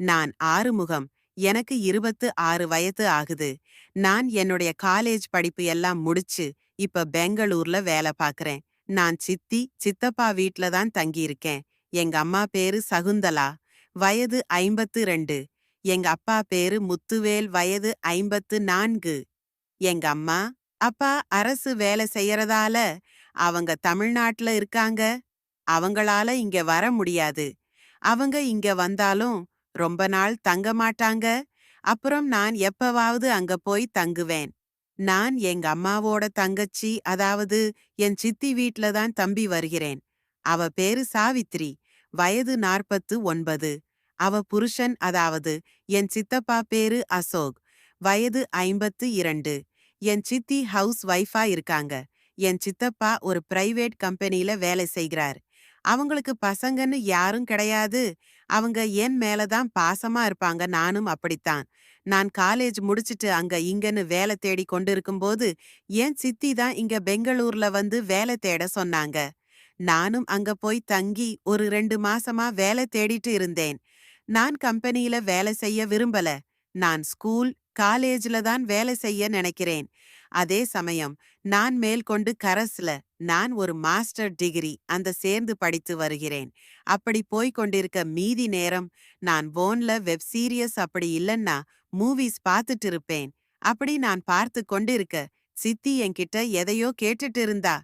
நான் ஆறுமுகம். எனக்கு இருபத்து ஆறு வயது ஆகுது. நான் என்னுடைய காலேஜ் படிப்பு எல்லாம் முடிச்சு இப்ப பெங்களூர்ல வேலை பார்க்கறேன் நான் சித்தி சித்தப்பா வீட்ல தான் தங்கியிருக்கேன். எங்க அம்மா பேரு சகுந்தலா. வயது ஐம்பத்து ரெண்டு. எங்க அப்பா பேரு முத்துவேல் வயது ஐம்பத்து நான்கு. எங்க அம்மா அப்பா அரசு வேலை செய்யறதால அவங்க தமிழ்நாட்டுல இருக்காங்க. அவங்களால இங்க வர முடியாது. அவங்க இங்க வந்தாலும் ரொம்ப நாள் தங்க மாட்டாங்க. அப்புறம் நான் எப்பவாவது அங்க போய் தங்குவேன். நான் எங்க அம்மாவோட தங்கச்சி அதாவது என் சித்தி வீட்ல தான் தம்பி வருகிறேன். அவ பேரு சாவித்ரி. வயது நாற்பத்து ஒன்பது. அவ புருஷன் அதாவது என் சித்தப்பா பேரு அசோக். வயது ஐம்பத்து இரண்டு. என் சித்தி ஹவுஸ் ஒய்ஃபா இருக்காங்க. என் சித்தப்பா ஒரு பிரைவேட் கம்பெனில வேலை செய்கிறார். அவங்களுக்கு பசங்கன்னு யாரும் கிடையாது. அவங்க என் மேலதான் பாசமா இருப்பாங்க. நானும் அப்படித்தான். நான் காலேஜ் முடிச்சிட்டு அங்க இங்கன்னு வேலை தேடி கொண்டிருக்கும்போது என் சித்தி தான் இங்க பெங்களூர்ல வந்து வேலை தேட சொன்னாங்க. நானும் அங்க போய் தங்கி ஒரு ரெண்டு மாசமா வேலை தேடிட்டு இருந்தேன். நான் கம்பெனியில வேலை செய்ய விரும்பல. நான் ஸ்கூல் காலேஜ்ல தான் வேலை செய்ய நினைக்கிறேன். அதே சமயம் நான் மேல்கொண்டு கரஸ்ல நான் ஒரு மாஸ்டர் டிகிரி அந்த சேர்ந்து படித்து வருகிறேன். அப்படி போய்க் கொண்டிருக்க மீதி நேரம் நான் போன்ல வெப் சீரியஸ் அப்படி இல்லன்னா மூவிஸ் பார்த்துட்டு இருப்பேன். அப்படி நான் பார்த்து கொண்டிருக்க சித்தி என்கிட்ட எதையோ கேட்டுட்டு இருந்தா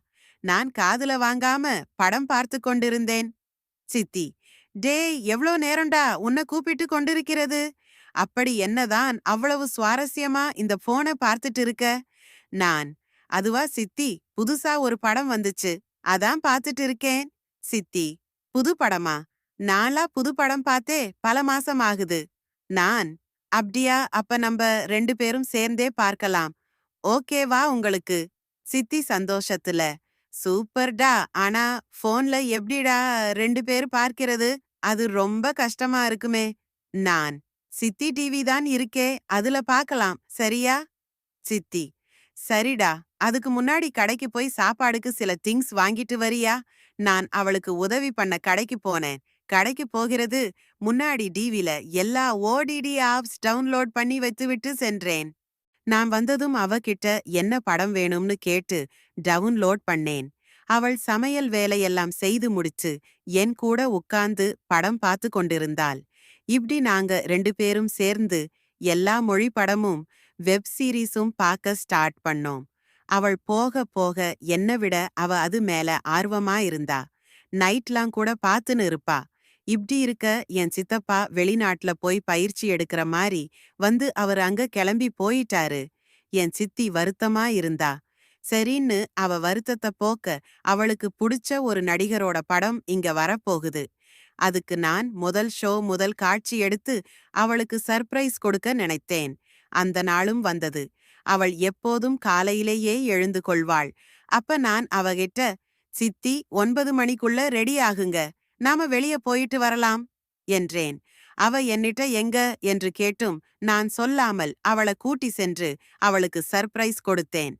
நான் காதுல வாங்காம படம் பார்த்து கொண்டிருந்தேன். சித்தி டேய் எவ்ளோ நேரம்டா உன்னை கூப்பிட்டு கொண்டிருக்கிறது? அப்படி என்னதான் அவ்வளவு சுவாரஸ்யமா இந்த போனை பார்த்துட்டு இருக்க? நான். அதுவா சித்தி புதுசா ஒரு படம் வந்துச்சு. அதான் பார்த்துட்டு இருக்கேன். சித்தி புது படமா? நாளா புது படம் பார்த்தே பல மாசம் ஆகுது. நான். அப்படியா? அப்ப நம்ம ரெண்டு பேரும் சேர்ந்தே பார்க்கலாம். ஓகேவா உங்களுக்கு? சித்தி சந்தோஷத்துல. சூப்பர்டா. ஆனா போன்ல எப்படிடா ரெண்டு பேர் பார்க்கிறது? அது ரொம்ப கஷ்டமா இருக்குமே. நான். சித்தி டிவி தான் இருக்கே அதுல பார்க்கலாம் சரியா? சித்தி. சரிடா அதுக்கு முன்னாடி கடைக்கு போய் சாப்பாடுக்கு சில திங்ஸ் வாங்கிட்டு வரியா? நான் அவளுக்கு உதவி பண்ண கடைக்கு போனேன். கடைக்கு போகிறது முன்னாடி டிவில எல்லா ஓடிடி ஆப்ஸ் டவுன்லோட் பண்ணி வைத்துவிட்டு சென்றேன். நான் வந்ததும் அவகிட்ட என்ன படம் வேணும்னு கேட்டு டவுன்லோட் பண்ணேன். அவள் சமையல் வேலையெல்லாம் செய்து முடிச்சு என் கூட உட்கார்ந்து படம் பார்த்து கொண்டிருந்தாள். இப்படி நாங்க ரெண்டு பேரும் சேர்ந்து எல்லா மொழி படமும் வெப் சீரிஸும் பார்க்க ஸ்டார்ட் பண்ணோம். அவள் போக போக என்ன விட அவ அது மேல ஆர்வமா இருந்தா. நைட்லாம் கூட பாத்துன்னு இருப்பா. இப்படி இருக்க என் சித்தப்பா வெளிநாட்டுல போய் பயிற்சி எடுக்கிற மாதிரி வந்து அவர் அங்க கிளம்பி போயிட்டாரு. என் சித்தி வருத்தமா இருந்தா. சரின்னு அவ வருத்தத்தை போக்க அவளுக்கு புடிச்ச ஒரு நடிகரோட படம் இங்க வரப்போகுது. அதுக்கு நான் முதல் ஷோ முதல் காட்சி எடுத்து அவளுக்கு சர்ப்ரைஸ் கொடுக்க நினைத்தேன். அந்த நாளும் வந்தது. அவள் எப்போதும் காலையிலேயே எழுந்து கொள்வாள். அப்ப நான் அவகிட்ட சித்தி ஒன்பது மணிக்குள்ள ரெடி ஆகுங்க. நாம வெளிய போயிட்டு வரலாம். என்றேன். அவ என்னிட்ட எங்க? என்று கேட்டும். நான் சொல்லாமல் அவளை கூட்டி சென்று அவளுக்கு சர்ப்ரைஸ் கொடுத்தேன்.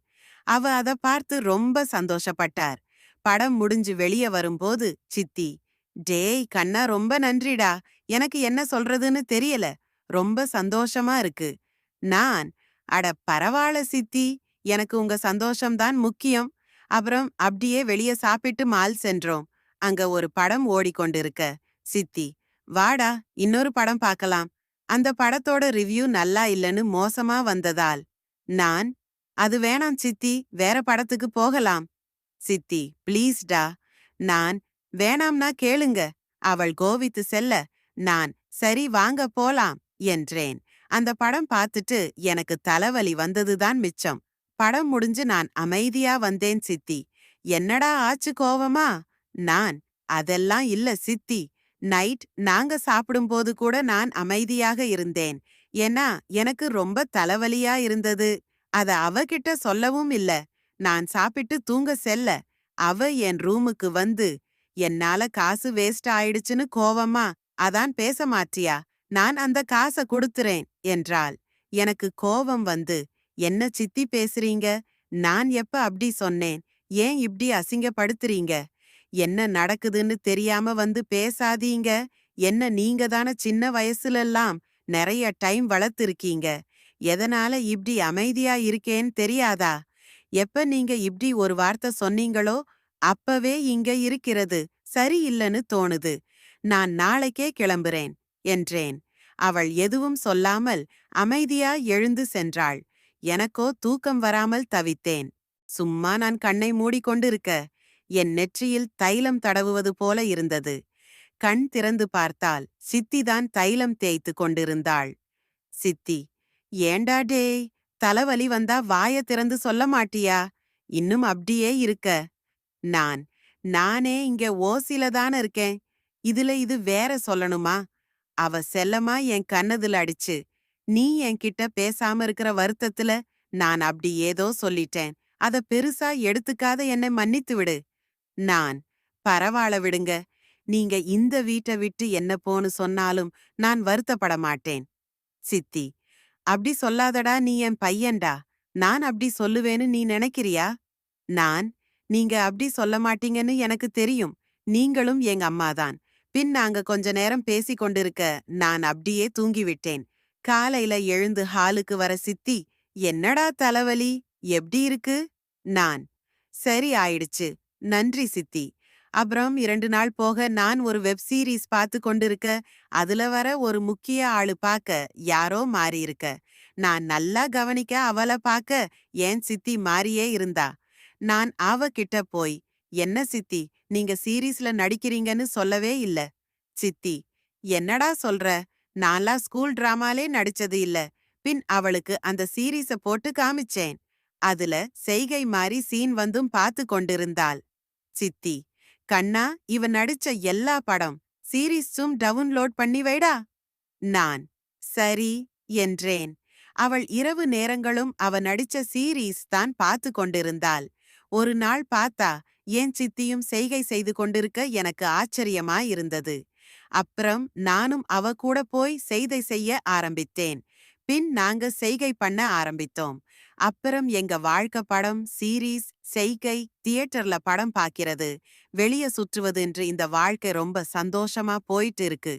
அவ அதை பார்த்து ரொம்ப சந்தோஷப்பட்டார். படம் முடிஞ்சு வெளிய வரும்போது சித்தி டேய் கண்ணா ரொம்ப நன்றிடா. எனக்கு என்ன சொல்றதுன்னு தெரியல. ரொம்ப சந்தோஷமா இருக்கு. நான் அட பரவாயில்ல சித்தி. எனக்கு உங்க சந்தோஷம்தான் முக்கியம். அப்புறம் அப்படியே வெளிய சாப்பிட்டு மால் சென்றோம். அங்க ஒரு படம் ஓடிக்கொண்டிருக்க. சித்தி வாடா இன்னொரு படம் பார்க்கலாம். அந்த படத்தோட ரிவ்யூ நல்லா இல்லைன்னு மோசமா வந்ததால். நான் அது வேணாம் சித்தி வேற படத்துக்கு போகலாம். சித்தி ப்ளீஸ்டா. நான் வேணாம்னா கேளுங்க. அவள் கோவித்து செல்ல நான் சரி வாங்க போலாம் என்றேன். அந்த படம் பார்த்துட்டு எனக்கு தலைவலி வந்ததுதான் மிச்சம். படம் முடிஞ்சு நான் அமைதியா வந்தேன் சித்தி. என்னடா ஆச்சு கோவமா? நான் அதெல்லாம் இல்ல சித்தி. நைட் நாங்க சாப்பிடும்போது கூட நான் அமைதியாக இருந்தேன். ஏன்னா எனக்கு ரொம்ப தலைவலியா இருந்தது. அத அவகிட்ட சொல்லவும் இல்ல. நான் சாப்பிட்டு தூங்க செல்ல. அவ என் ரூமுக்கு வந்து என்னால காசு வேஸ்ட் ஆயிடுச்சுன்னு கோவமா அதான் பேச மாட்டியா? நான் அந்த காச கொடுத்துறேன் என்றாள். எனக்கு கோவம் வந்து என்ன சித்தி பேசுறீங்க? நான் எப்ப அப்படி சொன்னேன்? ஏன் இப்படி அசிங்கப்படுத்துறீங்க? என்ன நடக்குதுன்னு தெரியாம வந்து பேசாதீங்க. என்ன நீங்க தான சின்ன வயசுலெல்லாம் நிறைய டைம் வளர்த்திருக்கீங்க. எதனால இப்படி அமைதியா இருக்கேன்னு தெரியாதா? எப்ப நீங்க இப்படி ஒரு வார்த்தை சொன்னீங்களோ அப்பவே இங்க இருக்கிறது. சரியில்லைன்னு தோணுது. நான் நாளைக்கே கிளம்புறேன் என்றேன். அவள் எதுவும் சொல்லாமல் அமைதியா எழுந்து சென்றாள். எனக்கோ தூக்கம் வராமல் தவித்தேன். சும்மா நான் கண்ணை மூடிக்கொண்டிருக்க. என் நெற்றியில் தைலம் தடவுவது போல இருந்தது. கண் திறந்து பார்த்தால் சித்திதான் தைலம் தேய்த்து கொண்டிருந்தாள். சித்தி ஏண்டா டேய்? தலைவலி வந்தா வாய திறந்து சொல்ல மாட்டியா? இன்னும் அப்படியே இருக்க. நான். நானே இங்க ஓசில தான இருக்கேன். இதுல இது வேற சொல்லணுமா? அவ செல்லமா என் கண்ணதுல அடிச்சு நீ என்கிட்ட பேசாம இருக்கிற வருத்தத்துல நான் அப்படி ஏதோ சொல்லிட்டேன். அத பெருசா எடுத்துக்காத என்னை மன்னித்து விடு. நான் பரவாயில்ல விடுங்க. நீங்க இந்த வீட்டை விட்டு என்ன போன்னு சொன்னாலும் நான் வருத்தப்பட மாட்டேன். சித்தி அப்படி சொல்லாதடா நீ என் பையன்டா. நான் அப்படி சொல்லுவேன்னு நீ நினைக்கிறியா? நான் நீங்க அப்படி சொல்ல மாட்டீங்கன்னு எனக்கு தெரியும். நீங்களும் எங்க அம்மாதான் பின் நாங்க கொஞ்ச நேரம் பேசிக் கொண்டிருக்க நான் அப்படியே தூங்கிவிட்டேன். காலையில எழுந்து ஹாலுக்கு வர சித்தி என்னடா தலைவலி? எப்படி இருக்கு? நான். சரி ஆயிடுச்சு. நன்றி சித்தி. அப்புறம் இரண்டு நாள் போக நான் ஒரு வெப் சீரீஸ் பார்த்து கொண்டிருக்க அதுல வர ஒரு முக்கிய ஆளு பாக்க யாரோ மாறியிருக்க. நான் நல்லா கவனிக்க அவளை பாக்க ஏன் சித்தி மாறியே இருந்தா? நான் அவகிட்ட போய் என்ன சித்தி நீங்க சீரீஸ்ல நடிக்கிறீங்கன்னு சொல்லவே இல்ல. சித்தி என்னடா சொல்ற? நான்லாம் ஸ்கூல் டிராமாலே நடிச்சது இல்ல. பின் அவளுக்கு அந்த சீரீஸ போட்டு காமிச்சேன். அதுல செய்கை மாறி சீன் வந்தும் பார்த்து கொண்டிருந்தாள். சித்தி கண்ணா இவ நடிச்ச எல்லா படம் சீரீஸும் டவுன்லோட் பண்ணி வைடா? நான். சரி என்றேன். அவள் இரவு நேரங்களும் அவ நடிச்ச சீரீஸ் தான் பார்த்து கொண்டிருந்தாள். ஒரு நாள் பார்த்தா என் சித்தியும் செய்கை செய்து கொண்டிருக்க எனக்கு ஆச்சரியமா இருந்தது. அப்புறம் நானும் அவ கூட போய் செய்தை செய்ய ஆரம்பித்தேன். பின் நாங்க செய்கை பண்ண ஆரம்பித்தோம். அப்புறம் எங்க வாழ்க்கை படம் சீரீஸ் செய்கை தியேட்டர்ல படம் பாக்கிறது வெளிய சுற்றுவது என்று இந்த வாழ்க்கை ரொம்ப சந்தோஷமா போயிட்டு இருக்கு.